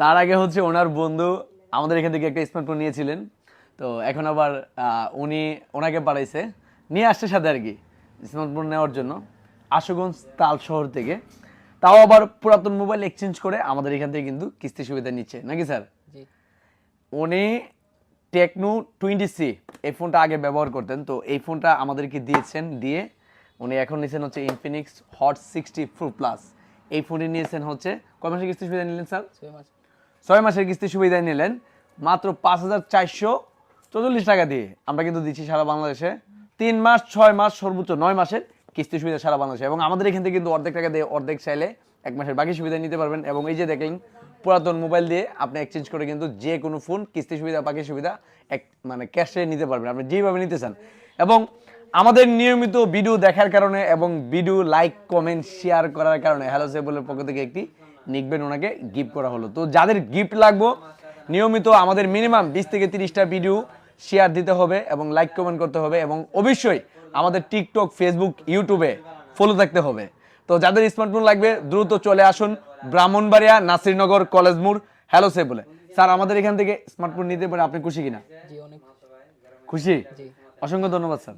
তার আগে হচ্ছে ওনার বন্ধু আমাদের এখান থেকে একটা স্মার্টফোন নিয়েছিলেন। তো এখন আবার উনি ওনাকে পাঠাইছে। নিয়ে আসছে সাথে আর কি স্মার্টফোন নেওয়ার জন্য। আশুগঞ্জ তাল শহর থেকে। তাও আবার পুরাতন মোবাইল এক্সচেঞ্জ করে আমাদের এখান থেকে কিন্তু কিস্তি সুবিধা নিচ্ছে। নাকি স্যার? উনি টেকনো টোয়েন্টি সি এই ফোনটা আগে ব্যবহার করতেন। তো এই ফোনটা আমাদেরকে দিয়েছেন দিয়ে উনি এখন নিয়েছেন হচ্ছে Infinix Hot sixty four plus এই ফোনটি নিয়েছেন হচ্ছে কয় মাসের কিস্তি সুবিধা নিলেন স্যার? ছয় মাস। ছয় মাসের কিস্তি সুবিধা নিলেন, মাত্র পাঁচ হাজার চারশো চৌচল্লিশ টাকা দিয়ে। আমরা কিন্তু দিচ্ছি সারা বাংলাদেশে। তিন মাস, ছয় মাস, সর্বোচ্চ নয় মাসের কিস্তি সুবিধা সারা বাংলাদেশে। এবং আমাদের এখান থেকে কিন্তু অর্ধেক টাকা দিয়ে অর্ধেক চাইলে এক মাসের বাকি সুবিধা নিতে পারবেন। এবং এই যে দেখলেন, পুরাতন মোবাইল দিয়ে আপনি এক্সচেঞ্জ করে কিন্তু যে কোনো ফোন কিস্তি সুবিধা, বাকি সুবিধা এক মানে ক্যাশে নিতে পারবেন। আপনি যেভাবে নিতে চান। এবং আমাদের নিয়মিত ভিডিও দেখার কারণে এবং ভিডিও লাইক কমেন্ট শেয়ার করার কারণে হ্যালো সেবলের পক্ষ থেকে একটি নিকবেন ওনাকে গিফট করা হলো। তো যাদের গিফট লাগবো নিয়মিত আমাদের মিনিমাম বিশ থেকে তিরিশটা ভিডিও শেয়ার দিতে হবে এবং লাইক কমেন্ট করতে হবে এবং অবশ্যই আমাদের টিকটক ফেসবুক ইউটিউবে ফলো থাকতে হবে। তো যাদের স্মার্টফোন লাগবে দ্রুত চলে আসুন ব্রাহ্মণবাড়িয়া নাসিরনগর কলেজ মোড়। হ্যালো সে বলে। স্যার আমাদের এখান থেকে স্মার্টফোন নিতে পারে আপনি খুশি কিনা? খুশি। অসংখ্য ধন্যবাদ স্যার।